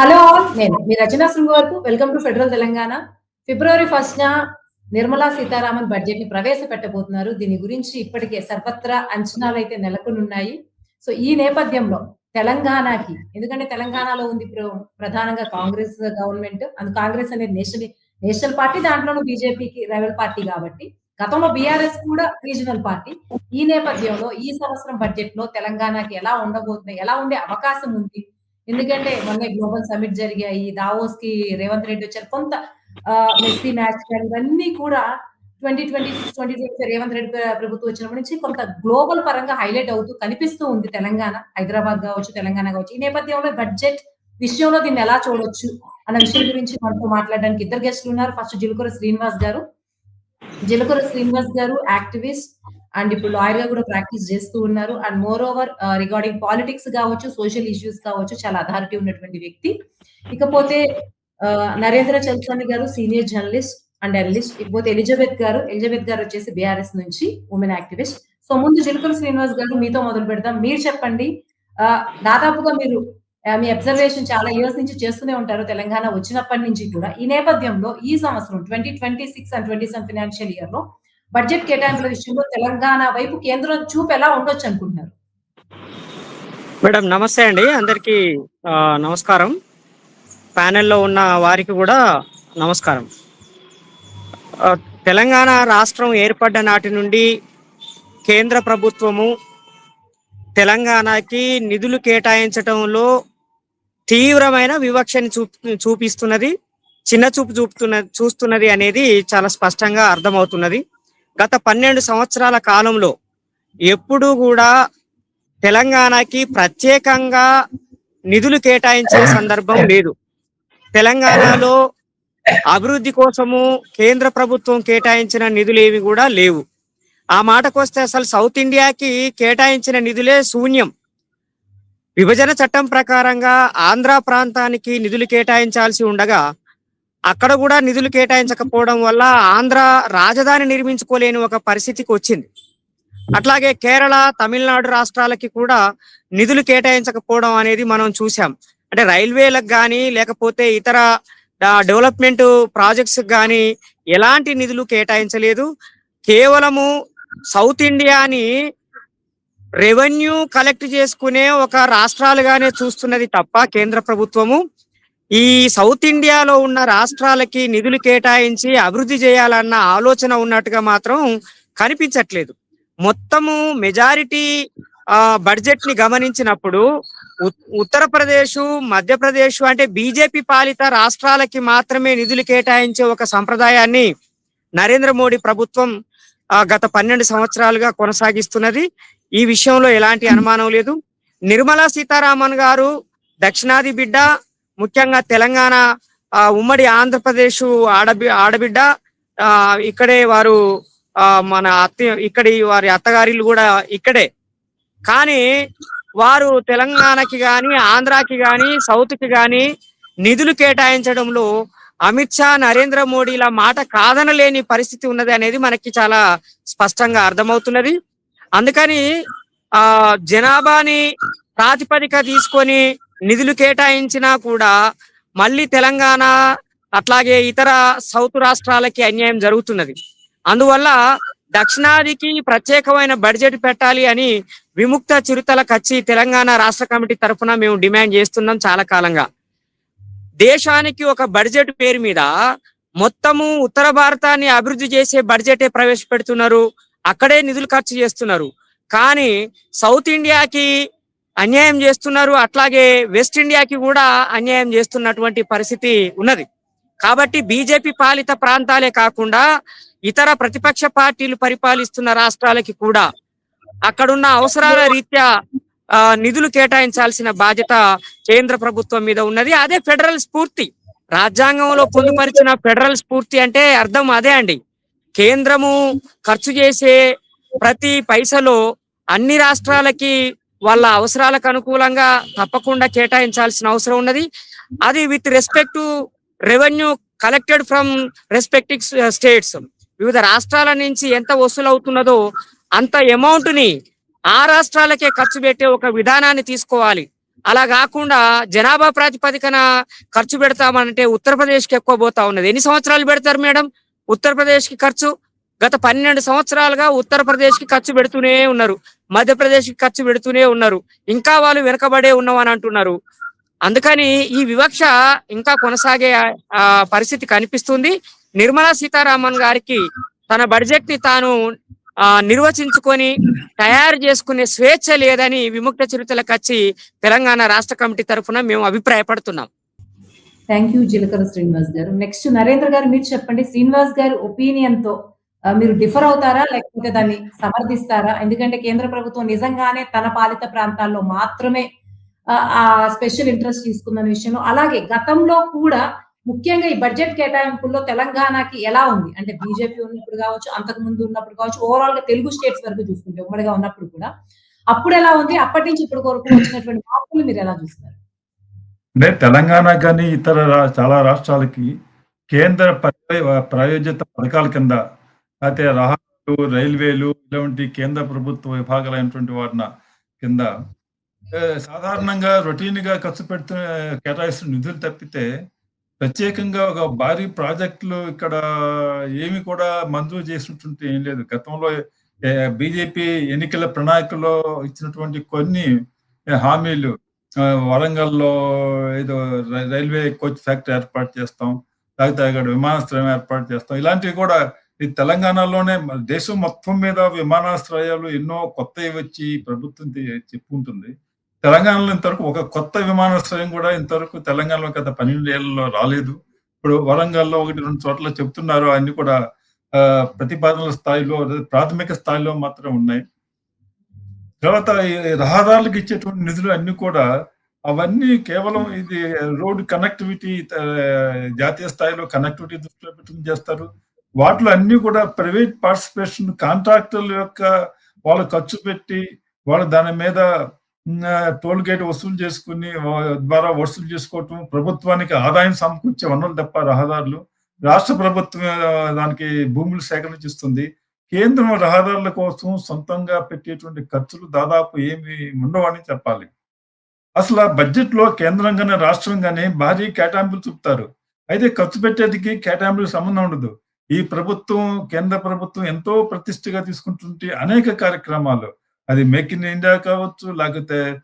Hello all నేను మీ రచనా శృంగ్ వరకు. Welcome to federal Telangana. February first న నిర్మలా సీతారామన్ బడ్జెట్ని ప్రవేశపెట్టబోతున్నారు. దీని గురించి ఇప్పటికే సర్వత్రా అంచనాలు అయితే నెలకొనున్నాయి. సో ఈ నేపథ్యంలో తెలంగాణకి ఎందుకంటే తెలంగాణలో ఉంది ప్ర- ప్రధానంగా కాంగ్రెస్ గవర్నమెంట్ అందు కాంగ్రెస్ అనేది నేషనల్ నేషనల్ పార్టీ దాంట్లోనూ బీజేపీకి రైవల్ పార్టీ కాబట్టి గతంలో బీఆర్ఎస్ కూడా రీజనల్ పార్టీ. ఈ నేపథ్యంలో ఈ సంవత్సరం బడ్జెట్లో తెలంగాణకి ఎలా ఉండబోతుంది ఎలా ఉండే అవకాశం ఉంది ఎందుకంటే మొన్న గ్లోబల్ సమిట్ జరిగాయి. దావోస్కి రేవంత్ రెడ్డి వచ్చారు. కొంత మెస్సీ మ్యాచ్ కానీ ఇవన్నీ కూడా twenty twenty six twenty twenty Revanth Reddy ప్రభుత్వం వచ్చినప్పటి నుంచి కొంత గ్లోబల్ పరంగా హైలైట్ అవుతూ కనిపిస్తూ ఉంది తెలంగాణ. హైదరాబాద్ కావచ్చు తెలంగాణ కావచ్చు. ఈ నేపథ్యంలో బడ్జెట్ విషయంలో దీన్ని ఎలా చూడొచ్చు అన్న విషయం గురించి మనతో మాట్లాడడానికి ఇద్దరు గెస్టులు ఉన్నారు. ఫస్ట్ జిలుకూర శ్రీనివాస్ గారు. జిలుకూర శ్రీనివాస్ గారు యాక్టివిస్ట్ అండ్ ఇప్పుడు లాయర్గా కూడా ప్రాక్టీస్ చేస్తూ ఉన్నారు. And more over regarding politics కావచ్చు సోషల్ ఇష్యూస్ కావచ్చు చాలా అథారిటీ ఉన్నటువంటి వ్యక్తి. ఇకపోతే Narendra Chalasani garu senior journalist and analyst ఇకపోతే ఎలిజబెత్ గారు ఎలిజబెత్ గారు వచ్చేసి బీఆర్ఎస్ నుంచి ఉమెన్ యాక్టివిస్ట్. సో ముందు జిలుకూర శ్రీనివాస్ గారు మీతో మొదలు పెడదాం. మీరు చెప్పండి దాదాపుగా మీరు మీ అబ్జర్వేషన్ చాలా ఇయర్స్ నుంచి చేస్తూనే ఉంటారు. తెలంగాణ వచ్చినప్పటి నుంచి కూడా. ఈ నేపథ్యంలో ఈ సంవత్సరం twenty twenty six and twenty seven financial ఇయర్లో బడ్జెట్ కేటాయింపుల విషయంలో తెలంగాణ వైపు కేంద్రం చూపు ఎలా ఉండొచ్చు అనుకుంటున్నారు? మేడం నమస్తే అండి. అందరికి నమస్కారం. ప్యానెల్లో ఉన్న వారికి కూడా నమస్కారం. తెలంగాణ రాష్ట్రం ఏర్పడ్డ నాటి నుండి కేంద్ర ప్రభుత్వము తెలంగాణకి నిధులు కేటాయించటంలో తీవ్రమైన వివక్షని చూపి చూపిస్తున్నది చిన్న చూపు చూపుతున్న చూస్తున్నది అనేది చాలా స్పష్టంగా అర్థమవుతున్నది. గత పన్నెండు సంవత్సరాల కాలంలో ఎప్పుడూ కూడా తెలంగాణకి ప్రత్యేకంగా నిధులు కేటాయించిన సందర్భం లేదు. తెలంగాణలో అభివృద్ధి కోసము కేంద్ర ప్రభుత్వం కేటాయించిన నిధులు ఏవి కూడా లేవు. ఆ మాటకొస్తే అసలు సౌత్ ఇండియాకి కేటాయించిన నిధులే శూన్యం. విభజన చట్టం ప్రకారంగా ఆంధ్ర ప్రాంతానికి నిధులు కేటాయించాల్సి ఉండగా అక్కడ కూడా నిధులు కేటాయించకపోవడం వల్ల ఆంధ్ర రాజధాని నిర్మించుకోలేని ఒక పరిస్థితికి వచ్చింది. అట్లాగే కేరళ తమిళనాడు రాష్ట్రాలకి కూడా నిధులు కేటాయించకపోవడం అనేది మనం చూసాం అంటే రైల్వేలకు కానీ లేకపోతే ఇతర డెవలప్మెంట్ ప్రాజెక్ట్స్ కానీ ఎలాంటి నిధులు కేటాయించలేదు. కేవలము సౌత్ ఇండియాని రెవెన్యూ కలెక్ట్ చేసుకునే ఒక రాష్ట్రాలుగానే చూస్తున్నది తప్ప కేంద్ర ప్రభుత్వము. ఈ సౌత్ ఇండియాలో ఉన్న రాష్ట్రాలకి నిధులు కేటాయించి అభివృద్ధి చేయాలన్న ఆలోచన ఉన్నట్టుగా మాత్రం కనిపించట్లేదు. మొత్తము మెజారిటీ బడ్జెట్ని గమనించినప్పుడు ఉత్తరప్రదేశ్ మధ్యప్రదేశ్ అంటే బీజేపీ పాలిత రాష్ట్రాలకి మాత్రమే నిధులు కేటాయించే ఒక సంప్రదాయాన్ని నరేంద్ర మోడీ ప్రభుత్వం గత పన్నెండు సంవత్సరాలుగా కొనసాగిస్తున్నది. ఈ విషయంలో ఎలాంటి అనుమానం లేదు. నిర్మలా సీతారామన్ గారు దక్షిణాది బిడ్డ ముఖ్యంగా తెలంగాణ ఉమ్మడి ఆంధ్రప్రదేశ్ ఆడబి ఆడబిడ్డ ఆ, ఇక్కడే వారు ఆ, మన అత్త ఇక్కడి వారి అత్తగారిలు కూడా ఇక్కడే. కానీ వారు తెలంగాణకి కానీ ఆంధ్రాకి కానీ సౌత్కి నిధులు కేటాయించడంలో అమిత్ షా నరేంద్ర మోడీల మాట కాదనలేని పరిస్థితి ఉన్నది అనేది మనకి చాలా స్పష్టంగా అర్థమవుతున్నది. అందుకని ఆ జనాభాని ప్రాతిపదిక తీసుకొని నిధులు కేటాయించినా కూడా మళ్ళీ తెలంగాణ అట్లాగే ఇతర సౌత్ రాష్ట్రాలకి అన్యాయం జరుగుతున్నది. అందువల్ల దక్షిణాదికి ప్రత్యేకమైన బడ్జెట్ పెట్టాలి అని విముక్త చిరుతల కచ్చి తెలంగాణ రాష్ట్ర కమిటీ తరఫున మేము డిమాండ్ చేస్తున్నాం చాలా కాలంగా. దేశానికి ఒక బడ్జెట్ పేరు మీద మొత్తము ఉత్తర భారతాన్ని అభివృద్ధి చేసే బడ్జెటే ప్రవేశపెడుతున్నారు. అక్కడే నిధులు ఖర్చు చేస్తున్నారు. కానీ సౌత్ ఇండియాకి అన్యాయం చేస్తున్నారు. అట్లాగే వెస్ట్ ఇండియాకి కూడా అన్యాయం చేస్తున్నటువంటి పరిస్థితి ఉన్నది. కాబట్టి బీజేపీ పాలిత ప్రాంతాలే కాకుండా ఇతర ప్రతిపక్ష పార్టీలు పరిపాలిస్తున్న రాష్ట్రాలకి కూడా అక్కడున్న అవసరాల రీత్యా నిధులు కేటాయించాల్సిన బాధ్యత కేంద్ర ప్రభుత్వం మీద ఉన్నది. అదే ఫెడరల్ స్ఫూర్తి. రాజ్యాంగంలో పొందుపరిచిన ఫెడరల్ స్ఫూర్తి అంటే అర్థం అదే అండి. కేంద్రము ఖర్చు చేసే ప్రతి పైసలో అన్ని రాష్ట్రాలకి వాళ్ళ అవసరాలకు అనుకూలంగా తప్పకుండా కేటాయించాల్సిన అవసరం ఉన్నది. అది with respect to revenue collected from respective states వివిధ రాష్ట్రాల నుంచి ఎంత వసూలు అవుతున్నదో అంత అమౌంట్ని ఆ రాష్ట్రాలకే ఖర్చు పెట్టే ఒక విధానాన్ని తీసుకోవాలి. అలా కాకుండా జనాభా ప్రాతిపదికన ఖర్చు పెడతామంటే ఉత్తరప్రదేశ్కి ఎక్కువ పోతా ఉన్నది. ఎన్ని సంవత్సరాలు పెడతారు మేడం? ఉత్తరప్రదేశ్కి ఖర్చు? గత పన్నెండు సంవత్సరాలుగా ఉత్తరప్రదేశ్కి ఖర్చు పెడుతూనే ఉన్నారు. మధ్యప్రదేశ్కి ఖర్చు పెడుతూనే ఉన్నారు. ఇంకా వాళ్ళు వెనకబడే ఉన్నామని అంటున్నారు. అందుకని ఈ వివక్ష ఇంకా కొనసాగే ఆ, పరిస్థితి కనిపిస్తుంది. నిర్మలా సీతారామన్ గారికి తన బడ్జెట్ని తాను ఆ, నిర్వచించుకొని తయారు చేసుకునే స్వేచ్ఛ లేదని విముక్త చిరుతలకు వచ్చి తెలంగాణ రాష్ట్ర కమిటీ తరఫున మేము అభిప్రాయపడుతున్నాం. థ్యాంక్ యూ జిలకర శ్రీనివాస్ గారు. నెక్స్ట్ నరేంద్ర గారు మీరు చెప్పండి. శ్రీనివాస్ గారి ఒపీనియన్తో మీరు డిఫర్ అవుతారా? లేకపోతే దాన్ని సమర్థిస్తారా? ఎందుకంటే కేంద్ర ప్రభుత్వం నిజంగానే తన పాలిత ప్రాంతాల్లో మాత్రమే ఆ, స్పెషల్ ఇంట్రెస్ట్ తీసుకుందన్న విషయంలో. అలాగే గతంలో కూడా ముఖ్యంగా ఈ బడ్జెట్ కేటాయింపుల్లో తెలంగాణకి ఎలా ఉంది? అంటే బీజేపీ ఉన్నప్పుడు కావచ్చు అంతకు ముందు ఉన్నప్పుడు కావచ్చు ఓవరాల్గా తెలుగు స్టేట్స్ వరకు చూసుకుంటే ఉమ్మడిగా ఉన్నప్పుడు కూడా. అప్పుడు ఎలా ఉంది? అప్పటి నుంచి ఇప్పటి వరకు వచ్చినటువంటి మార్పులు మీరు ఎలా చూస్తున్నారు? అంటే తెలంగాణ కానీ ఇతర చాలా రాష్ట్రాలకి కేంద్ర ప్రయోజిత పథకాల కింద అయితే రహదారులు రైల్వేలు ఇలాంటి కేంద్ర ప్రభుత్వ విభాగాలైనటువంటి వాటిన కింద సాధారణంగా రొటీన్గా ఖర్చు పెడుతున్న కేటాయిస్తున్న నిధులు తప్పితే ప్రత్యేకంగా ఒక భారీ ప్రాజెక్టులు ఇక్కడ ఏమి కూడా మంజూరు చేసినటువంటి ఏం లేదు. గతంలో బీజేపీ ఎన్నికల ప్రణాళికలో ఇచ్చినటువంటి కొన్ని హామీలు వరంగల్లో ఏదో రై- రైల్వే కోచ్ ఫ్యాక్టరీ ఏర్పాటు చేస్తాం లేకపోతే అక్కడ విమానాశ్రయం ఏర్పాటు చేస్తాం ఇలాంటివి కూడా ఈ తెలంగాణలోనే మన దేశం మొత్తం మీద విమానాశ్రయాలు ఎన్నో కొత్తవి వచ్చి ప్రభుత్వం చెప్పుకుంటుంది తెలంగాణలో ఇంతవరకు ఒక కొత్త విమానాశ్రయం కూడా ఇంతవరకు తెలంగాణలో గత పన్నెండు ఏళ్ళలో రాలేదు. ఇప్పుడు వరంగల్లో ఒకటి రెండు చోట్ల చెప్తున్నారు. అన్ని కూడా ప్రతిపాదనల స్థాయిలో ప్రాథమిక స్థాయిలో మాత్రం ఉన్నాయి. తర్వాత రహదారులకు ఇచ్చేటువంటి నిధులు అన్ని కూడా అవన్నీ కేవలం ఇది రోడ్ కనెక్టివిటీ జాతీయ స్థాయిలో కనెక్టివిటీ దృష్టిలో పెట్టుకుని చేస్తారు. వాటిలో అన్ని కూడా ప్రైవేట్ పార్టిసిపేషన్ కాంట్రాక్టర్ల యొక్క వాళ్ళు ఖర్చు పెట్టి వాళ్ళు దాని మీద టోల్ గేట్ వసూలు చేసుకుని ద్వారా వసూలు చేసుకోవటం ప్రభుత్వానికి ఆదాయం సమకూర్చే వనరులు తప్ప రహదారులు రాష్ట్ర ప్రభుత్వం దానికి భూములు సేకరించిస్తుంది. కేంద్రం రహదారుల కోసం సొంతంగా పెట్టేటువంటి ఖర్చులు దాదాపు ఏమి ఉండవని చెప్పాలి. అసలు ఆ బడ్జెట్లో కేంద్రం కానీ రాష్ట్రం కానీ భారీ కేటాయింపులు చూపుతారు. అయితే ఖర్చు పెట్టేదికి కేటాయింపులకు సంబంధం ఉండదు. ఈ ప్రభుత్వం కేంద్ర ప్రభుత్వం ఎంతో ప్రతిష్టగా తీసుకుంటుంటే అనేక కార్యక్రమాలు. అది మేక్ ఇన్ ఇండియా కావచ్చు లేకపోతే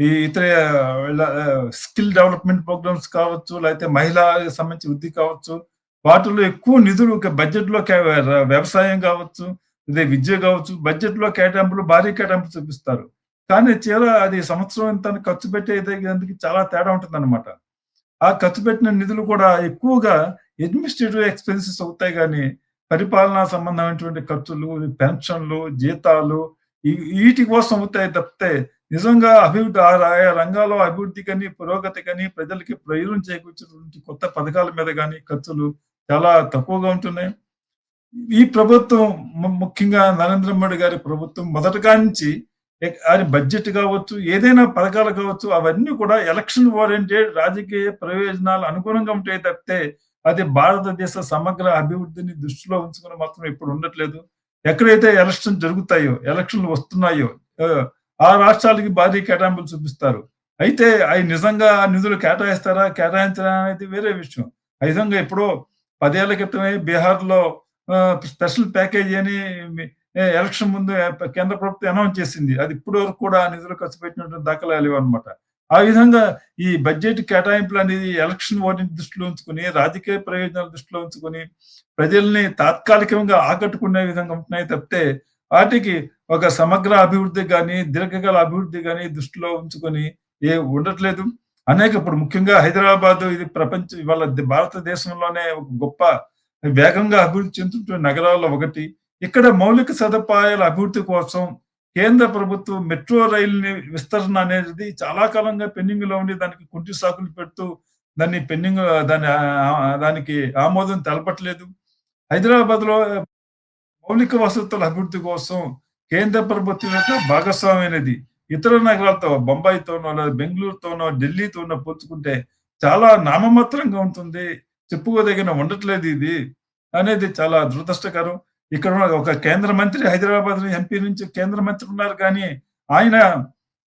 ఈ ఇతర స్కిల్ డెవలప్మెంట్ ప్రోగ్రామ్స్ కావచ్చు లేకపోతే మహిళా సంబంధించి వృద్ధి కావచ్చు. వాటిలో ఎక్కువ నిధులు బడ్జెట్లో కే- వ్యవసాయం కావచ్చు ఇదే విద్య కావచ్చు బడ్జెట్లో కేటాయింపులు భారీ కేటాయింపులు చూపిస్తారు. కానీ చీర అది సంవత్సరం ఎంత ఖర్చు పెట్టేదానికి చాలా తేడా ఉంటుంది ఆ ఖర్చు పెట్టిన నిధులు కూడా ఎక్కువగా అడ్మినిస్ట్రేటివ్ ఎక్స్పెన్సెస్ అవుతాయి కానీ పరిపాలనా సంబంధమైనటువంటి ఖర్చులు పెన్షన్లు జీతాలు వీటి కోసం అవుతాయి తప్పితే నిజంగా అభివృద్ధి ఆయా రంగాల్లో అభివృద్ధి కానీ పురోగతి కానీ ప్రజలకి ప్రయోజనం చేకూర్చేటువంటి కొత్త పథకాల మీద కానీ ఖర్చులు చాలా తక్కువగా ఉంటున్నాయి. ఈ ప్రభుత్వం ముఖ్యంగా నరేంద్ర మోడీ గారి ప్రభుత్వం మొదటగా నుంచి అది బడ్జెట్ కావచ్చు ఏదైనా పథకాలు కావచ్చు అవన్నీ కూడా ఎలక్షన్ ఓరియంటెడ్ రాజకీయ ప్రయోజనాలు అనుగుణంగా ఉంటాయి తప్పితే అది భారతదేశ సమగ్ర అభివృద్ధిని దృష్టిలో ఉంచుకుని మాత్రం ఇప్పుడు ఉండట్లేదు. ఎక్కడైతే ఎలక్షన్ జరుగుతాయో ఎలక్షన్లు వస్తున్నాయో ఆ, రాష్ట్రాలకి భారీ కేటాయింపులు చూపిస్తారు. అయితే అవి నిజంగా నిధులు కేటాయిస్తారా కేటాయించరా అనేది వేరే విషయం. ఆ విధంగా ఎప్పుడో పదేళ్ళ క్రితమే బీహార్లో స్పెషల్ ప్యాకేజీ అని ఎలక్షన్ ముందు కేంద్ర ప్రభుత్వం అనౌన్స్ చేసింది. అది ఇప్పటి వరకు కూడా నిధులు ఖర్చు పెట్టినటువంటి దాఖలాలు అనమాట ఆ విధంగా ఈ బడ్జెట్ కేటాయింపులు అనేది ఎలక్షన్ ఓటింగ్ దృష్టిలో ఉంచుకొని రాజకీయ ప్రయోజనాల దృష్టిలో ఉంచుకొని ప్రజల్ని తాత్కాలికంగా ఆకట్టుకునే విధంగా ఉంటున్నాయి తప్పితే వాటికి ఒక సమగ్ర అభివృద్ధి కానీ దీర్ఘకాల అభివృద్ధి కానీ దృష్టిలో ఉంచుకొని ఏ ఉండట్లేదు. అనేక ఇప్పుడు ముఖ్యంగా హైదరాబాద్ ఇది ప్రపంచ ఇవాళ భారతదేశంలోనే ఒక గొప్ప వేగంగా అభివృద్ధి చెందుతున్న నగరాల్లో ఒకటి. ఇక్కడ మౌలిక సదుపాయాల అభివృద్ధి కోసం కేంద్ర ప్రభుత్వం మెట్రో రైల్ని విస్తరణ అనేది చాలా కాలంగా పెండింగ్లో ఉండి దానికి కుంటి సాకులు పెడుతూ దాన్ని పెండింగ్ దాని దానికి ఆమోదం తెలపట్లేదు. హైదరాబాద్లో మౌలిక వసతుల అభివృద్ధి కోసం కేంద్ర ప్రభుత్వం యొక్క భాగస్వామ్యం అనేది ఇతర నగరాలతో బొంబాయితోనో లేదా బెంగళూరుతోనో ఢిల్లీతోనో పోల్చుకుంటే చాలా నామమాత్రంగా ఉంటుంది. చెప్పుకోదగిన ఉండట్లేదు ఇది. అనేది చాలా దురదృష్టకరం. ఇక్కడ ఉన్న ఒక కేంద్ర మంత్రి హైదరాబాద్ ఎంపీ నుంచి కేంద్ర మంత్రి ఉన్నారు కానీ ఆయన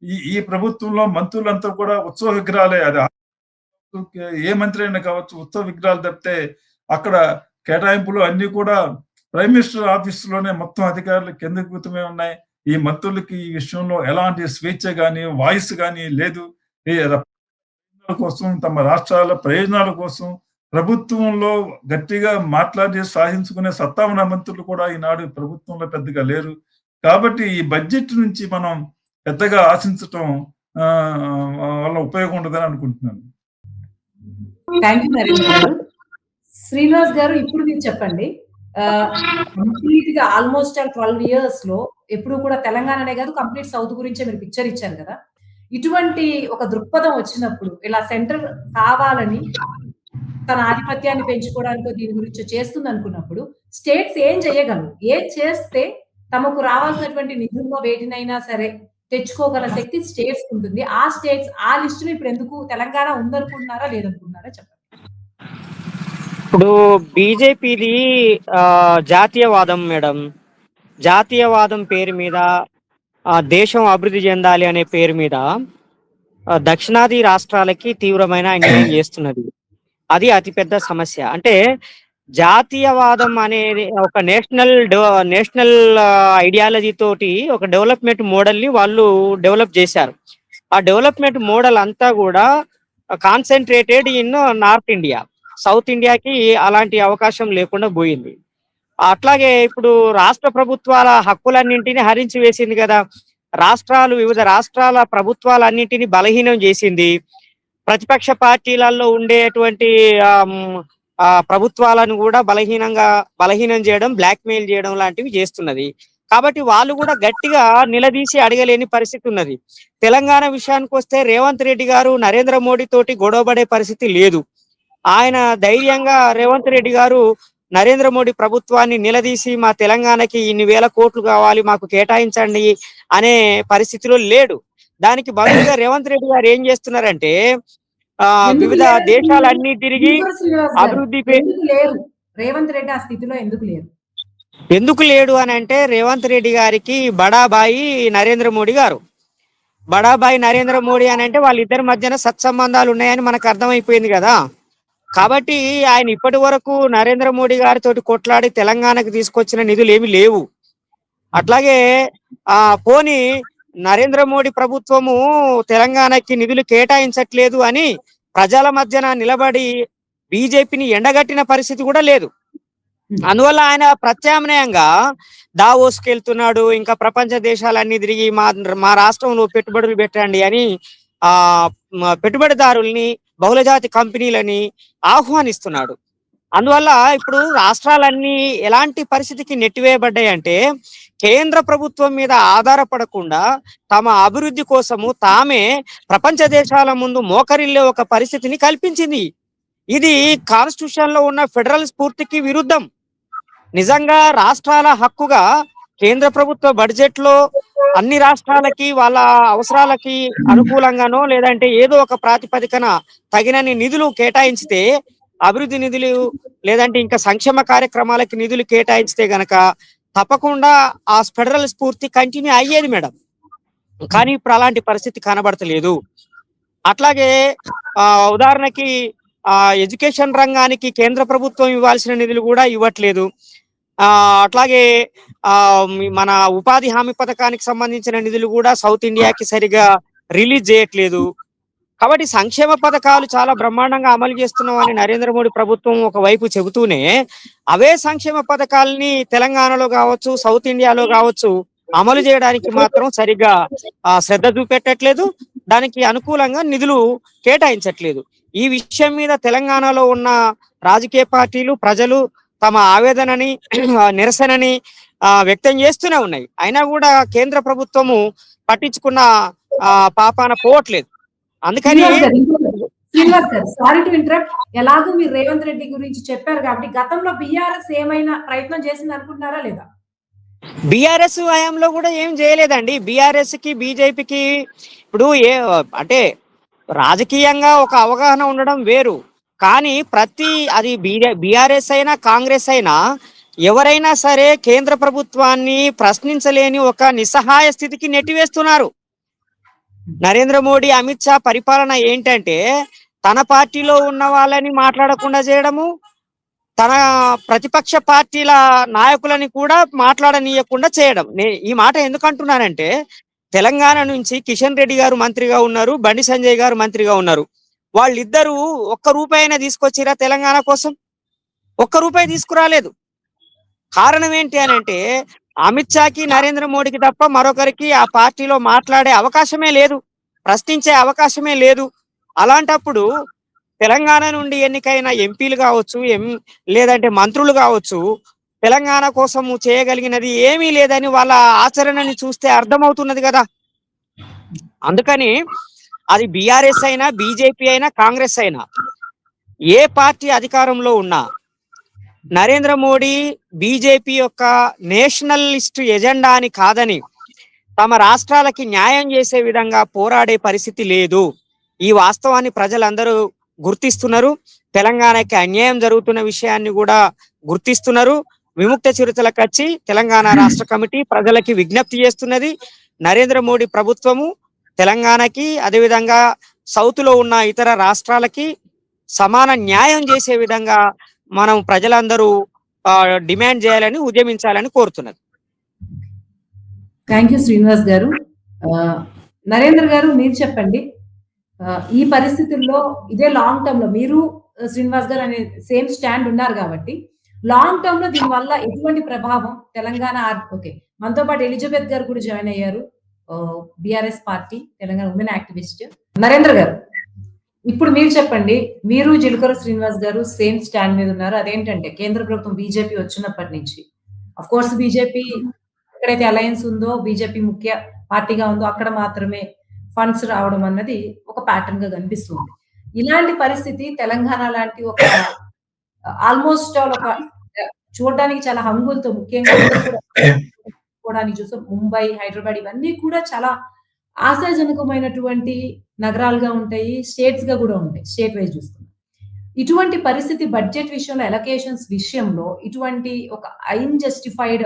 ఈ ఈ ప్రభుత్వంలో మంత్రులంతా కూడా ఉత్సవ విగ్రహాలే. అది ఏ మంత్రి అయినా కావచ్చు ఉత్సవ విగ్రహాలు తప్పితే అక్కడ కేటాయింపులు అన్ని కూడా ప్రైమ్ మినిస్టర్ ఆఫీస్లోనే మొత్తం అధికారులు కేంద్రీకృతమే ఉన్నాయి. ఈ మంత్రులకి ఈ విషయంలో ఎలాంటి స్వేచ్ఛ కానీ వాయిస్ కానీ లేదు. కోసం తమ రాష్ట్రాల ప్రయోజనాల కోసం ప్రభుత్వంలో గట్టిగా మాట్లాడి సాధించుకునే సత్తావన మంత్రులు కూడా ఈనాడు ప్రభుత్వంలో పెద్దగా లేరు. కాబట్టి ఈ బడ్జెట్ నుంచి మనం పెద్దగా ఆశించటం వల్ల ఉపయోగం ఉండదని అనుకుంటున్నాను. శ్రీనివాస్ గారు ఇప్పుడు మీరు చెప్పండి. కంప్లీట్గా ఆల్మోస్ట్ ట్వెల్వ్ ఇయర్స్లో ఎప్పుడు కూడా తెలంగాణనే కాదు కంప్లీట్ సౌత్ గురించే మీరు పిక్చర్ ఇచ్చారు కదా. ఇటువంటి ఒక దృక్పథం వచ్చినప్పుడు ఇలా సెంటర్ కావాలని తన ఆధిపత్యాన్ని పెంచుకోవడానికి దీని గురించి చేస్తుంది అనుకున్నప్పుడు స్టేట్స్ ఏం చేయగలవు ఏం చేస్తే తమకు రావాల్సినటువంటి నిధుల్లో వేటినైనా సరే తెచ్చుకోగల శక్తి స్టేట్స్ ఉంటుంది. ఆ స్టేట్స్ ఆ లిస్ట్ ఇప్పుడు ఎందుకు తెలంగాణ ఉందనుకుంటున్నారా లేదనుకుంటున్నారా చెప్పండి. ఇప్పుడు బీజేపీది జాతీయవాదం మేడం. జాతీయవాదం పేరు మీద ఆ, దేశం అభివృద్ధి చెందాలి అనే పేరు మీద దక్షిణాది రాష్ట్రాలకి తీవ్రమైన అన్యాయం చేస్తున్నది. అది అతిపెద్ద సమస్య. అంటే జాతీయవాదం అనేది ఒక నేషనల్ నేషనల్ ఐడియాలజీ తోటి ఒక డెవలప్మెంట్ మోడల్ని వాళ్ళు డెవలప్ చేశారు. ఆ డెవలప్మెంట్ మోడల్ అంతా కూడా concentrated in north India. South ఇండియాకి అలాంటి అవకాశం లేకుండా పోయింది. అట్లాగే ఇప్పుడు రాష్ట్ర ప్రభుత్వాల హక్కులన్నింటినీ హరించి వేసింది కదా. రాష్ట్రాలు వివిధ రాష్ట్రాల ప్రభుత్వాలన్నింటినీ బలహీనం చేసింది. ప్రతిపక్ష పార్టీలలో ఉండేటువంటి ఆ ప్రభుత్వాలను కూడా బలహీనంగా బలహీనం చేయడం బ్లాక్మెయిల్ చేయడం లాంటివి చేస్తున్నది. కాబట్టి వాళ్ళు కూడా గట్టిగా నిలదీసి అడగలేని పరిస్థితి ఉన్నది. తెలంగాణ విషయానికి వస్తే రేవంత్ రెడ్డి గారు నరేంద్ర మోడీ తోటి గొడవపడే పరిస్థితి లేదు. ఆయన ధైర్యంగా రేవంత్ రెడ్డి గారు నరేంద్ర మోడీ ప్రభుత్వాన్ని నిలదీసి మా తెలంగాణకి ఇన్ని వేల కోట్లు కావాలి మాకు కేటాయించండి అనే పరిస్థితిలో లేడు. దానికి బదులుగా రేవంత్ రెడ్డి గారు ఏం చేస్తున్నారంటే ఆ వివిధ? దేశాలన్నీ తిరిగి? అభివృద్ధి రేవంత్ రెడ్డి ఆ స్థితిలో ఎందుకు లేరు? ఎందుకు లేడు అని అంటే రేవంత్ రెడ్డి గారికి బడాబాయి నరేంద్ర మోడీ గారు. బడాబాయి నరేంద్ర మోడీ అని అంటే వాళ్ళిద్దరి మధ్యన సత్సంబంధాలు ఉన్నాయని మనకు అర్థమైపోయింది కదా. కాబట్టి ఆయన ఇప్పటి వరకు నరేంద్ర మోడీ గారితో కొట్లాడి తెలంగాణకు తీసుకొచ్చిన నిధులు ఏమి లేవు. అట్లాగే ఆ పోని నరేంద్ర మోడీ ప్రభుత్వము తెలంగాణకి నిధులు కేటాయించట్లేదు అని ప్రజల మధ్యన నిలబడి బీజేపీని ఎండగట్టిన పరిస్థితి కూడా లేదు. అందువల్ల ఆయన ప్రత్యామ్నాయంగా దావోస్కి వెళ్తున్నాడు ఇంకా ప్రపంచ దేశాలన్నీ తిరిగి మా మా రాష్ట్రంలో పెట్టుబడులు పెట్టండి అని ఆ పెట్టుబడిదారుల్ని బహుళజాతి కంపెనీలని ఆహ్వానిస్తున్నాడు. అందువల్ల ఇప్పుడు రాష్ట్రాలన్నీ ఎలాంటి పరిస్థితికి నెట్టివేయబడ్డాయి అంటే కేంద్ర ప్రభుత్వం మీద ఆధారపడకుండా తమ అభివృద్ధి కోసము తామే ప్రపంచ దేశాల ముందు మోకరిల్లే ఒక పరిస్థితిని కల్పించింది. ఇది కాన్స్టిట్యూషన్లో ఉన్న ఫెడరల్ స్ఫూర్తికి విరుద్ధం. నిజంగా రాష్ట్రాల హక్కుగా కేంద్ర ప్రభుత్వ బడ్జెట్లో అన్ని రాష్ట్రాలకి వాళ్ళ అవసరాలకి అనుకూలంగానో లేదంటే ఏదో ఒక ప్రాతిపదికన తగినన్ని నిధులు కేటాయించితే అభివృద్ధి నిధులు లేదంటే ఇంకా సంక్షేమ కార్యక్రమాలకి నిధులు కేటాయించితే గనక తప్పకుండా ఆ ఫెడరల్ స్ఫూర్తి కంటిన్యూ అయ్యేది మేడం. కానీ ఇప్పుడు అలాంటి పరిస్థితి కనబడతలేదు. అట్లాగే ఆ ఉదాహరణకి ఆ ఎడ్యుకేషన్ రంగానికి కేంద్ర ప్రభుత్వం ఇవ్వాల్సిన నిధులు కూడా ఇవ్వట్లేదు. ఆ అట్లాగే ఆ మన ఉపాధి హామీ పథకానికి సంబంధించిన నిధులు కూడా సౌత్ ఇండియాకి సరిగా రిలీజ్ చేయట్లేదు. కాబట్టి సంక్షేమ పథకాలు చాలా బ్రహ్మాండంగా అమలు చేస్తున్నామని నరేంద్ర మోడీ ప్రభుత్వం ఒకవైపు చెబుతూనే అవే సంక్షేమ పథకాలని తెలంగాణలో కావచ్చు సౌత్ ఇండియాలో కావచ్చు అమలు చేయడానికి మాత్రం సరిగ్గా ఆ, శ్రద్ధ చూపెట్టట్లేదు. దానికి అనుకూలంగా నిధులు కేటాయించట్లేదు. ఈ విషయం మీద తెలంగాణలో ఉన్న రాజకీయ పార్టీలు ప్రజలు తమ ఆవేదనని నిరసనని వ్యక్తం చేస్తూనే ఉన్నాయి. అయినా కూడా కేంద్ర ప్రభుత్వము పట్టించుకున్న ఆ, పాపాన పోవట్లేదు. అందుకని శ్రీనివాస్ గారు, సారీ టు ఇంటరప్ట్ ఎలాగో మీరు రేవంత్ రెడ్డి గురించి చెప్పారు కాబట్టి గతంలో బిఆర్ఎస్ ఏమైనా ప్రయత్నం చేసింది అనుకుంటున్నారా లేదా? బీఆర్ఎస్ హయాంలో కూడా ఏం చేయలేదండి. బీఆర్ఎస్కి బీజేపీకి ఇప్పుడు ఏ అంటే రాజకీయంగా ఒక అవగాహన ఉండడం వేరు. కానీ ప్రతి అది బీఆర్ఎస్ అయినా కాంగ్రెస్ అయినా ఎవరైనా సరే కేంద్ర ప్రభుత్వాన్ని ప్రశ్నించలేని ఒక నిస్సహాయ స్థితికి నెట్టివేస్తున్నారు. నరేంద్ర మోడీ అమిత్ షా పరిపాలన ఏంటంటే తన పార్టీలో ఉన్న వాళ్ళని మాట్లాడకుండా చేయడము తన ప్రతిపక్ష పార్టీల నాయకులని కూడా మాట్లాడనీయకుండా చేయడం. ఈ మాట ఎందుకు అంటున్నానంటే తెలంగాణ నుంచి కిషన్ రెడ్డి గారు మంత్రిగా ఉన్నారు బండి సంజయ్ గారు మంత్రిగా ఉన్నారు. వాళ్ళిద్దరూ ఒక్క రూపాయి అయినా తీసుకొచ్చిరా తెలంగాణ కోసం? ఒక్క రూపాయి తీసుకురాలేదు. కారణం ఏంటి అని అంటే అమిత్ షాకి నరేంద్ర మోడీకి తప్ప మరొకరికి ఆ పార్టీలో మాట్లాడే అవకాశమే లేదు. ప్రశ్నించే అవకాశమే లేదు. అలాంటప్పుడు తెలంగాణ నుండి ఎన్నికైన ఎంపీలు కావచ్చు ఎం లేదంటే మంత్రులు కావచ్చు తెలంగాణ కోసం చేయగలిగినది ఏమీ లేదని వాళ్ళ ఆచరణని చూస్తే అర్థమవుతున్నది కదా. అందుకని అది బీఆర్ఎస్ అయినా బీజేపీ అయినా కాంగ్రెస్ అయినా ఏ పార్టీ అధికారంలో ఉన్నా నరేంద్ర మోడీ బీజేపీ యొక్క నేషనలిస్ట్ ఎజెండా అని కాదని తమ రాష్ట్రాలకి న్యాయం చేసే విధంగా పోరాడే పరిస్థితి లేదు. ఈ వాస్తవాన్ని ప్రజలందరూ గుర్తిస్తున్నారు. తెలంగాణకి అన్యాయం జరుగుతున్న విషయాన్ని కూడా గుర్తిస్తున్నారు. విముక్త చిరుతలకు వచ్చి తెలంగాణ రాష్ట్ర కమిటీ ప్రజలకి విజ్ఞప్తి చేస్తున్నది. నరేంద్ర మోడీ ప్రభుత్వము తెలంగాణకి అదేవిధంగా సౌత్లో ఉన్న ఇతర రాష్ట్రాలకి సమాన న్యాయం చేసే విధంగా మనం ప్రజలందరూ డిమాండ్ చేయాలని ఉద్యమించాలని కోరుతున్నది. థ్యాంక్ యూ శ్రీనివాస్ గారు. నరేంద్ర గారు మీరు చెప్పండి. ఈ పరిస్థితుల్లో ఇదే లాంగ్ టర్మ్లో మీరు శ్రీనివాస్ గారు అనే సేమ్ స్టాండ్ ఉన్నారు కాబట్టి లాంగ్ టర్మ్లో దీని వల్ల ఎటువంటి ప్రభావం తెలంగాణ ఆర్- ఓకే మనతో పాటు ఎలిజబెత్ గారు కూడా జాయిన్ అయ్యారు. BRS party Telangana women activist Narendra garu. ఇప్పుడు మీరు చెప్పండి మీరు జిలకర శ్రీనివాస్ గారు సేమ్ స్టాండ్ మీద ఉన్నారు అదేంటంటే కేంద్ర ప్రభుత్వం బీజేపీ వచ్చినప్పటి నుంచి. అఫ్ కోర్స్ బీజేపీ ఎక్కడైతే అలయన్స్ ఉందో బీజేపీ ముఖ్య పార్టీగా ఉందో అక్కడ మాత్రమే ఫండ్స్ రావడం అన్నది ఒక ప్యాటర్న్గా కనిపిస్తుంది. ఇలాంటి పరిస్థితి తెలంగాణ లాంటి ఒక ఆల్మోస్ట్ ఒక చూడడానికి చాలా హంగులతో ముఖ్యంగా చూస్తే ముంబై హైదరాబాద్ ఇవన్నీ కూడా చాలా ఆశాజనకమైనటువంటి నగరాలుగా ఉంటాయి స్టేట్స్గా కూడా ఉంటాయి స్టేట్ వైజ్ చూసుకున్నాం ఇటువంటి పరిస్థితి బడ్జెట్ విషయంలో ఎలకేషన్స్ విషయంలో ఇటువంటి ఒక అన్జస్టిఫైడ్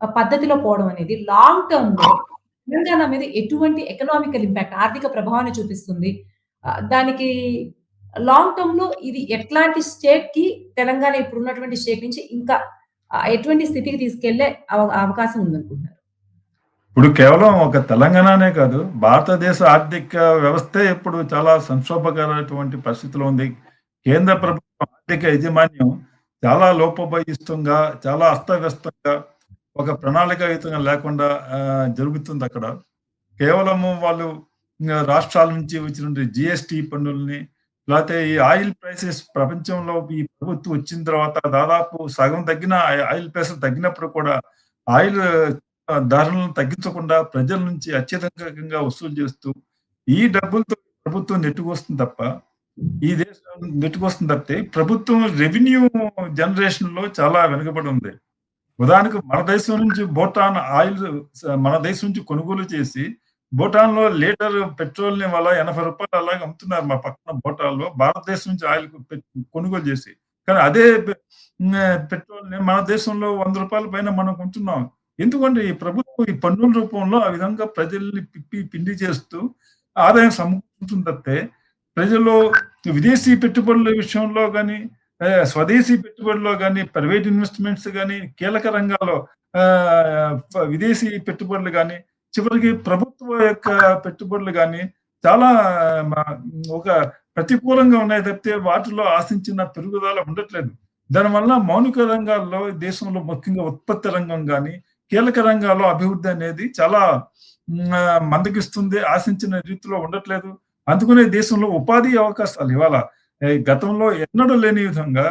పద్ధతిలో పోవడం అనేది లాంగ్ టర్మ్లో తెలంగాణ మీద ఎటువంటి ఎకనామికల్ ఇంపాక్ట్ ఆర్థిక ప్రభావాన్ని చూపిస్తుంది. దానికి లాంగ్ టర్మ్లో ఇది ఎట్లాంటి స్టేట్కి తెలంగాణ ఇప్పుడు ఉన్నటువంటి స్టేట్ నుంచి ఇంకా ఎటువంటి స్థితికి తీసుకెళ్ళే అవ- అవకాశం ఉందనుకుంటున్నారు? ఇప్పుడు కేవలం ఒక తెలంగాణనే కాదు భారతదేశ ఆర్థిక వ్యవస్థే ఇప్పుడు చాలా సంక్షోభకరమైనటువంటి పరిస్థితిలో ఉంది. కేంద్ర ప్రభుత్వం ఆర్థిక యాజమాన్యం చాలా లోపభయిష్టంగా చాలా అస్తవ్యస్తంగా ఒక ప్రణాళికాయుతంగా లేకుండా జరుగుతుంది అక్కడ. కేవలము వాళ్ళు రాష్ట్రాల నుంచి వచ్చిన జిఎస్టి పన్నుల్ని లేకపోతే ఈ ఆయిల్ ప్రైసెస్ ప్రపంచంలో ఈ ప్రభుత్వం వచ్చిన తర్వాత దాదాపు సగం తగ్గిన ఆయిల్ ప్రైసెస్ తగ్గినప్పుడు కూడా ఆయిల్ ధరలను తగ్గించకుండా ప్రజల నుంచి అత్యధికంగా వసూలు చేస్తూ ఈ డబ్బులతో ప్రభుత్వం నెట్టుకొస్తుంది తప్ప ఈ దేశం నెట్టుకొస్తుంది తప్పితే ప్రభుత్వం రెవెన్యూ జనరేషన్లో చాలా వెనుకబడి ఉంది. ఉదాహరణకు మన దేశం నుంచి భూటాన్ ఆయిల్ మన దేశం నుంచి కొనుగోలు చేసి భూటాన్లో లీటర్ పెట్రోల్ని వల్ల ఎనభై రూపాయలు అలాగే అమ్ముతున్నారు మా పక్కన భూటాన్లో భారతదేశం నుంచి ఆయిల్ పె- కొనుగోలు చేసి. కానీ అదే పెట్రోల్ని మన దేశంలో వంద రూపాయల పైన మనం కొంటున్నాం. ఎందుకంటే ఈ ప్రభుత్వం ఈ పన్నుల రూపంలో ఆ విధంగా ప్రజల్ని పిప్పి పిండి చేస్తూ ఆదాయం సమకూరుతుంది తప్పితే ప్రజలు విదేశీ పెట్టుబడుల విషయంలో కానీ స్వదేశీ పెట్టుబడుల్లో కానీ ప్రైవేట్ ఇన్వెస్ట్మెంట్స్ కానీ కీలక రంగాల్లో ఆ, విదేశీ పెట్టుబడులు కానీ చివరికి ప్రభుత్వ యొక్క పెట్టుబడులు కానీ చాలా ఒక ప్రతికూలంగా ఉన్నాయి తప్పితే వాటిలో ఆశించిన పెరుగుదల ఉండట్లేదు. దానివల్ల మౌలిక రంగాల్లో దేశంలో ముఖ్యంగా ఉత్పత్తి రంగం కానీ కీలక రంగాల్లో అభివృద్ధి అనేది చాలా మందగిస్తుంది ఆశించిన రీతిలో ఉండట్లేదు. అందుకనే దేశంలో ఉపాధి అవకాశాలు ఇవాళ గతంలో ఎన్నడూ లేని విధంగా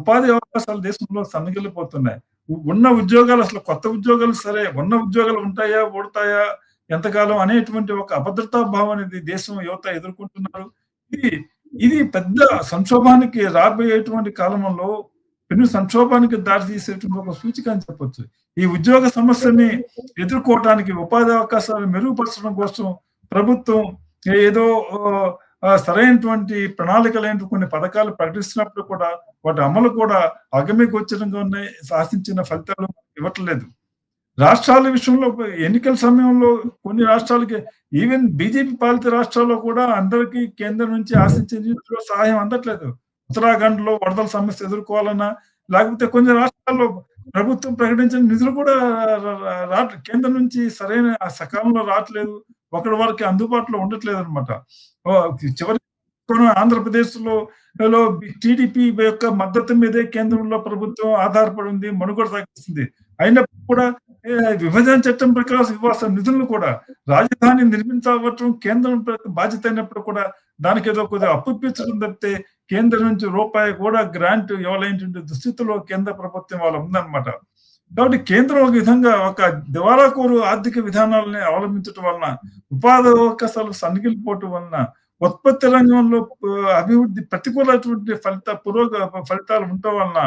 ఉపాధి అవకాశాలు దేశంలో సన్నగిల్లిపోతున్నాయి. ఉన్న ఉద్యోగాలు అసలు కొత్త ఉద్యోగాలు సరే ఉన్న ఉద్యోగాలు ఉంటాయా ఓడతాయా ఎంతకాలం అనేటువంటి ఒక అభద్రతా భావం అనేది దేశం యువత ఎదుర్కొంటున్నారు. ఇది ఇది పెద్ద సంక్షోభానికి రాబోయేటువంటి కాలంలో పెను సంక్షోభానికి దారితీసేటువంటి ఒక సూచిక అని చెప్పొచ్చు. ఈ ఉద్యోగ సమస్యని ఎదుర్కోవటానికి ఉపాధి అవకాశాలు మెరుగుపరచడం కోసం ప్రభుత్వం ఏదో సరైనటువంటి ప్రణాళికలైన కొన్ని పథకాలు ప్రకటిస్తున్నప్పుడు కూడా వాటి అమలు కూడా అగమ్య గోచరంగా ఉన్నాయి. ఆశించిన ఫలితాలు ఇవ్వట్లేదు. రాష్ట్రాల విషయంలో ఎన్నికల సమయంలో కొన్ని రాష్ట్రాలకి ఈవెన్ బీజేపీ పాలిత రాష్ట్రాల్లో కూడా అందరికీ కేంద్రం నుంచి ఆశించిన సహాయం అందట్లేదు. ఉత్తరాఖండ్లో వరదల సమస్య ఎదుర్కోవాలన్నా లేకపోతే కొన్ని రాష్ట్రాల్లో ప్రభుత్వం ప్రకటించిన నిధులు కూడా రా కేంద్రం నుంచి సరైన సకాలంలో రావట్లేదు. ఒకటి వారికి అందుబాటులో ఉండట్లేదు అనమాట చివరి ఆంధ్రప్రదేశ్లో టీడీపీ యొక్క మద్దతు మీదే కేంద్రంలో ప్రభుత్వం ఆధారపడి ఉంది మనుగడ సాగిస్తుంది. అయినప్పుడు కూడా విభజన చట్టం ప్రకారం ఇవ్వాల్సిన నిధులను కూడా రాజధాని నిర్మించవటం కేంద్రం బాధ్యత అయినప్పుడు కూడా దానికి ఏదో కొద్దిగా అప్పిపించడం తప్పితే కేంద్రం నుంచి రూపాయి కూడా గ్రాంట్ ఇవ్వలేని దుస్థితిలో కేంద్ర ప్రభుత్వం వాళ్ళు ఉందన్నమాట. కాబట్టి కేంద్రం ఒక విధంగా ఒక దివాలాకోరు ఆర్థిక విధానాలని అవలంబించడం వలన ఉపాధి అవకాశాలు సన్నగిలిపోవటం వలన ఉత్పత్తి రంగంలో అభివృద్ధి ప్రతికూలటువంటి ఫలిత పురోగ ఫలితాలు ఉండటం వలన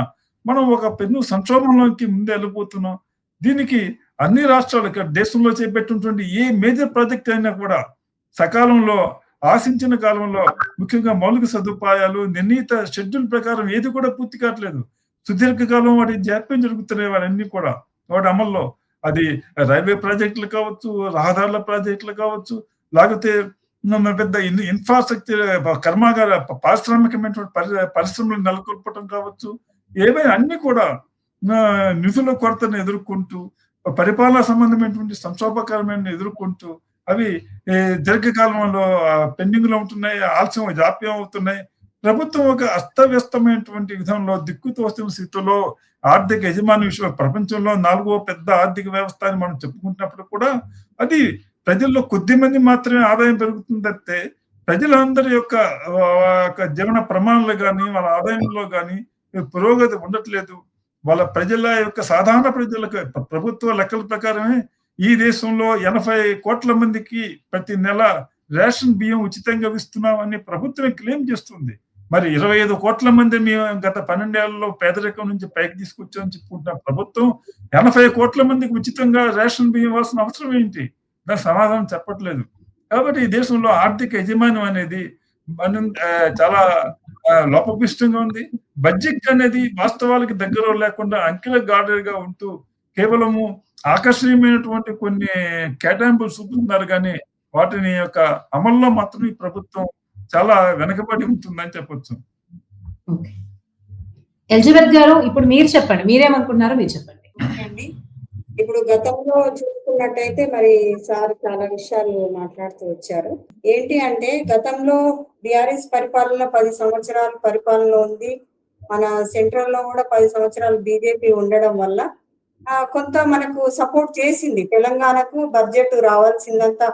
మనం ఒక పెన్ను సంక్షోభంలోకి ముందే వెళ్ళిపోతున్నాం. దీనికి అన్ని రాష్ట్రాలు దేశంలో చేపట్టినటువంటి ఏ మేజర్ ప్రాజెక్ట్ అయినా కూడా సకాలంలో ఆశించిన కాలంలో ముఖ్యంగా మౌలిక సదుపాయాలు నిర్ణీత షెడ్యూల్ ప్రకారం ఏది కూడా పూర్తి కావట్లేదు. సుదీర్ఘకాలం వాటి జాప్యం జరుగుతున్నాయి వారన్నీ కూడా. వాటి అమల్లో అది రైల్వే ప్రాజెక్టులు కావచ్చు రహదారుల ప్రాజెక్టులు కావచ్చు లేకపోతే పెద్ద ఇన్ఫ్రాస్ట్రక్చర్ కర్మాగార పారిశ్రామికమైనటువంటి పరి పరిశ్రమలు నెలకొల్పటం కావచ్చు ఏవైనా అన్ని కూడా నిధుల కొరతను ఎదుర్కొంటూ పరిపాలన సంబంధమైనటువంటి సంక్షోభకరమైన ఎదుర్కొంటూ అవి దీర్ఘకాలంలో పెండింగ్లో ఉంటున్నాయి ఆలస్యం జాప్యం అవుతున్నాయి. ప్రభుత్వం ఒక అస్తవ్యస్తమైనటువంటి విధంలో దిక్కుతోస్తున్న స్థితిలో ఆర్థిక యజమాని విషయంలో ప్రపంచంలో నాలుగో పెద్ద ఆర్థిక వ్యవస్థ అని మనం చెప్పుకుంటున్నప్పుడు కూడా అది ప్రజల్లో కొద్ది మంది మాత్రమే ఆదాయం పెరుగుతుంది తప్పితే ప్రజలందరి యొక్క జీవన ప్రమాణాలు కానీ వాళ్ళ ఆదాయంలో కానీ పురోగతి ఉండట్లేదు. వాళ్ళ ప్రజల యొక్క సాధారణ ప్రజలకు ప్రభుత్వ లెక్కల ప్రకారమే ఈ దేశంలో ఎనభై కోట్ల మందికి ప్రతి నెల రేషన్ బియ్యం ఉచితంగా ఇస్తున్నామని ప్రభుత్వం క్లెయిమ్ చేస్తుంది. మరి ఇరవై ఐదు కోట్ల మంది మేము గత పన్నెండేళ్ళలో పేదరికం నుంచి పైకి తీసుకొచ్చామని చెప్పుకుంటున్న ప్రభుత్వం ఎనభై కోట్ల మందికి ఉచితంగా రేషన్ బియ్యం ఇవ్వాల్సిన అవసరం ఏంటి? దానికి సమాధానం చెప్పట్లేదు. కాబట్టి ఈ దేశంలో ఆర్థిక యజమాన్యం అనేది చాలా లోపపిష్టంగా ఉంది. బడ్జెట్ అనేది వాస్తవాలకి దగ్గర లేకుండా అంకెల గార్డెన్గా ఉంటూ కేవలము ఆకర్షణీయమైనటువంటి కొన్ని కేటాయింపులు చూపుతున్నారు కానీ వాటిని యొక్క అమల్లో మాత్రం ఈ ప్రభుత్వం చాలా వెనకబడి ఉంటుందని చెప్పొచ్చు. ఎలిజబెత్ గారు ఇప్పుడు మీరు చెప్పండి. మీరేమనుకున్నారో మీరు చెప్పండి. ఇప్పుడు గతంలో చూసుకున్నట్టయితే మరి సార్ చాలా విషయాలు మాట్లాడుతూ వచ్చారు. ఏంటి అంటే గతంలో బిఆర్ఎస్ పరిపాలన పది సంవత్సరాల పరిపాలన ఉంది. మన సెంట్రల్లో కూడా పది సంవత్సరాలు బీజేపీ ఉండడం వల్ల కొంత మనకు సపోర్ట్ చేసింది. తెలంగాణకు బడ్జెట్ రావాల్సిందంతా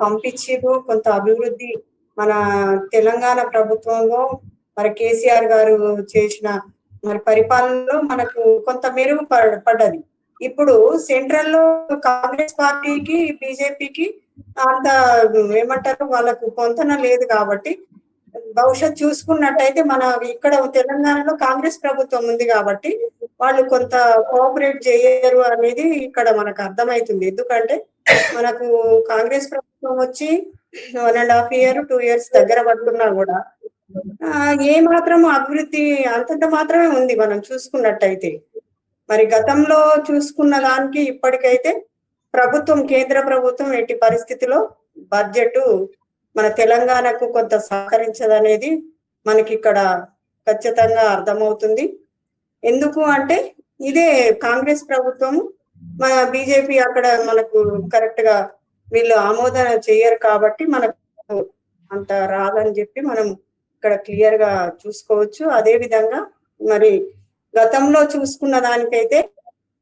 పంపించిరు కొంత అభివృద్ధి మన తెలంగాణ ప్రభుత్వంలో మరి కేసీఆర్ గారు చేసిన మరి పరిపాలనలో మనకు కొంత మెరుగు పడ్డది. ఇప్పుడు సెంట్రల్లో కాంగ్రెస్ పార్టీకి బీజేపీకి అంత ఏమంటారు వాళ్ళకు పొంతన లేదు కాబట్టి భవిష్యత్ చూసుకున్నట్టయితే మన ఇక్కడ తెలంగాణలో కాంగ్రెస్ ప్రభుత్వం ఉంది కాబట్టి వాళ్ళు కొంత కోఆపరేట్ చేయరు అనేది ఇక్కడ మనకు అర్థమవుతుంది ఎందుకంటే మనకు కాంగ్రెస్ ప్రభుత్వం వచ్చి one and half year two years దగ్గర పడుతున్నా కూడా ఏ మాత్రం అభివృద్ధి అంతంత మాత్రమే ఉంది మనం చూసుకున్నట్టయితే. మరి గతంలో చూసుకున్న దానికి ఇప్పటికైతే ప్రభుత్వం కేంద్ర ప్రభుత్వం ఎట్టి పరిస్థితిలో బడ్జెట్ మన తెలంగాణకు కొంత సహకరించదనేది మనకి ఇక్కడ ఖచ్చితంగా అర్థమవుతుంది. ఎందుకు అంటే ఇదే కాంగ్రెస్ ప్రభుత్వం మన బీజేపీ అక్కడ మనకు కరెక్ట్గా వీళ్ళు ఆమోదన చేయరు కాబట్టి మనకు అంత రాదని చెప్పి మనం ఇక్కడ క్లియర్గా చూసుకోవచ్చు. అదే విధంగా మరి గతంలో చూసుకున్న దానికైతే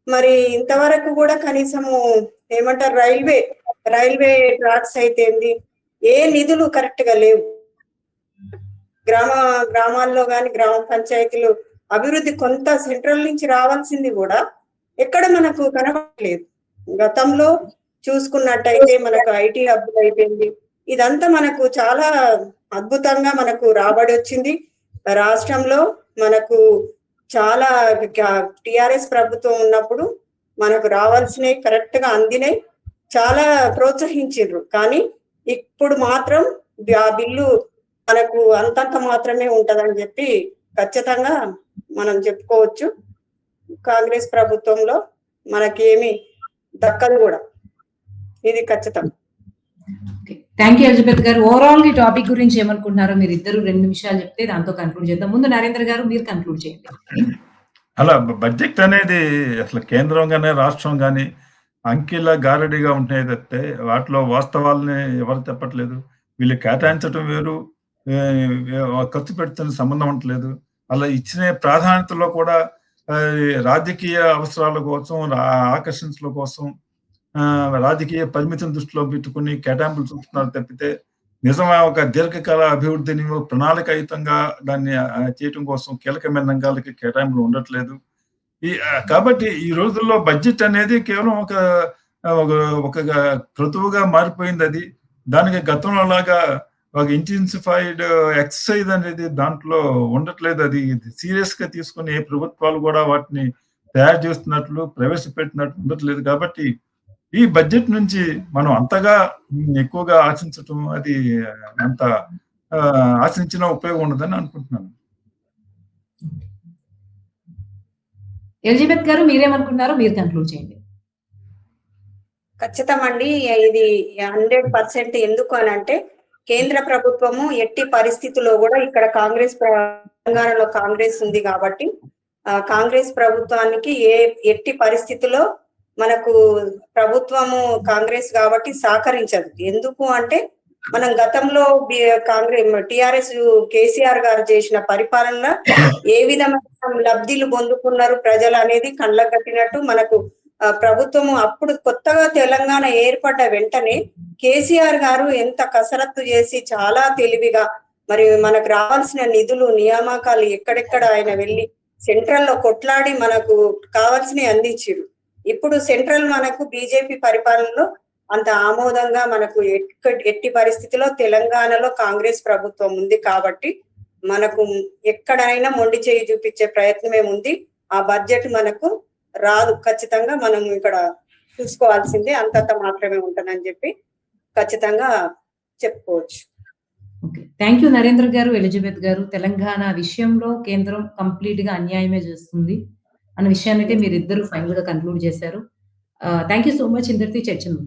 మరి ఇంతవరకు కూడా కనీసము ఏమంటారు రైల్వే రైల్వే ట్రాక్స్ అయితే ఏంది? ఏ నిధులు కరెక్ట్గా లేవు. గ్రామ గ్రామాల్లో కానీ గ్రామ పంచాయతీలు అభివృద్ధి కొంత సెంట్రల్ నుంచి రావాల్సింది కూడా ఎక్కడ మనకు కనపడలేదు. గతంలో చూసుకున్నట్టయితే మనకు ఐటీ హబ్ అయిపోయింది. ఇదంతా మనకు చాలా అద్భుతంగా మనకు రాబడి వచ్చింది. రాష్ట్రంలో మనకు చాలా టిఆర్ఎస్ ప్రభుత్వం ఉన్నప్పుడు మనకు రావాల్సినవి కరెక్ట్గా అందినాయి. చాలా ప్రోత్సహించారు కానీ ఇప్పుడు మాత్రం ఆ బిల్లు మనకు అంతంత మాత్రమే ఉంటదని చెప్పి ఖచ్చితంగా మనం చెప్పుకోవచ్చు. కాంగ్రెస్ ప్రభుత్వంలో మనకేమి దక్కదు కూడా. ఇది ఖచ్చితం. Thank you Elizabeth garu. Overall ఈ టాపిక్ గురించి ఏమనుకుంటున్నారో మీరు ఇద్దరు రెండు నిమిషాలు చెప్తే దాంతో కన్క్లూడ్ చేద్దాం. ముందు నరేంద్ర గారు మీరు కన్క్లూడ్ చేయండి. అలా బడ్జెట్ అనేది అసలు కేంద్రం కానీ రాష్ట్రం కానీ అంకెల గారడిగా ఉంటాయి తప్పితే వాటిలో వాస్తవాలని ఎవరు చెప్పట్లేదు. వీళ్ళు కేటాయించడం వేరు ఖర్చు పెడుతున్న సంబంధం ఉండట్లేదు అలా ఇచ్చిన ప్రాధాన్యతలో కూడా రాజకీయ అవసరాల కోసం ఆకర్షణల కోసం ఆ, రాజకీయ పరిమితిని దృష్టిలో పెట్టుకుని కేటాయింపులు చూస్తున్నారు తప్పితే నిజమైన ఒక దీర్ఘకాల అభివృద్ధిని ప్రణాళికాయుతంగా దాన్ని చేయటం కోసం కీలకమైన రంగాలకి కేటాయింపులు ఉండట్లేదు. ఈ కాబట్టి ఈ రోజుల్లో బడ్జెట్ అనేది కేవలం ఒక ఒక ఒక క్రతువుగా మారిపోయింది అది. దానికి గతంలో లాగా ఒక ఇంటెన్సిఫైడ్ ఎక్సర్సైజ్ అనేది దాంట్లో ఉండట్లేదు. అది సీరియస్గా తీసుకుని ఏ ప్రభుత్వాలు కూడా వాటిని తయారు చేస్తున్నట్లు ప్రవేశపెట్టినట్లు ఉండట్లేదు. కాబట్టి ఈ బడ్జెట్ నుంచి మనం అంతగా ఎక్కువగా ఆశించటం అది అంత ఆ, ఆశించిన ఉపయోగం ఉండదని అనుకుంటున్నాను. ఎలిజబెత్ గారు మీరేమనుకుంటున్నారో మీరు కన్క్లూడ్ చేయండి. ఖచ్చితం అండి. ఇది హండ్రెడ్ పర్సెంట్ ఎందుకు అని అంటే కేంద్ర ప్రభుత్వము ఎట్టి పరిస్థితుల్లో కూడా ఇక్కడ కాంగ్రెస్ తెలంగాణలో కాంగ్రెస్ ఉంది కాబట్టి ఆ, కాంగ్రెస్ ప్రభుత్వానికి ఏ ఎట్టి పరిస్థితుల్లో మనకు ప్రభుత్వము కాంగ్రెస్ కాబట్టి సహకరించదు. ఎందుకు అంటే మనం గతంలో కాంగ్రెస్ టిఆర్ఎస్ కేసీఆర్ గారు చేసిన పరిపాలన ఏ విధమైన లబ్ధిలు పొందుకున్నారు ప్రజలు అనేది కళ్ళ కట్టినట్టు మనకు ప్రభుత్వము అప్పుడు కొత్తగా తెలంగాణ ఏర్పడ్డ వెంటనే కేసీఆర్ గారు ఎంత కసరత్తు చేసి చాలా తెలివిగా మరి మనకు రావాల్సిన నిధులు నియామకాలు ఎక్కడెక్కడ ఆయన వెళ్ళి సెంట్రల్లో కొట్లాడి మనకు కావాల్సినవి అందించారు ఇప్పుడు సెంట్రల్ మనకు బీజేపీ పరిపాలనలో అంత ఆమోదంగా మనకు ఎక్క- ఎట్టి పరిస్థితిలో తెలంగాణలో కాంగ్రెస్ ప్రభుత్వం ఉంది కాబట్టి మనకు ఎక్కడైనా మొండి చేయి చూపించే ప్రయత్నమే ఉంది. ఆ బడ్జెట్ మనకు రాదు. ఖచ్చితంగా మనం ఇక్కడ చూసుకోవాల్సిందే. అంతంత మాత్రమే ఉంటుందని చెప్పి ఖచ్చితంగా చెప్పుకోవచ్చు. ఓకే. థ్యాంక్ యూ నరేంద్ర గారు ఎలిజబెత్ గారు. తెలంగాణ విషయంలో కేంద్రం కంప్లీట్గా అన్యాయమే చేస్తుంది అన్న విషయాన్ని అయితే మీరు ఇద్దరు ఫైనల్గా కన్క్లూడ్ చేశారు. థ్యాంక్ యూ సో మచ్ ఇందరితో చర్చను.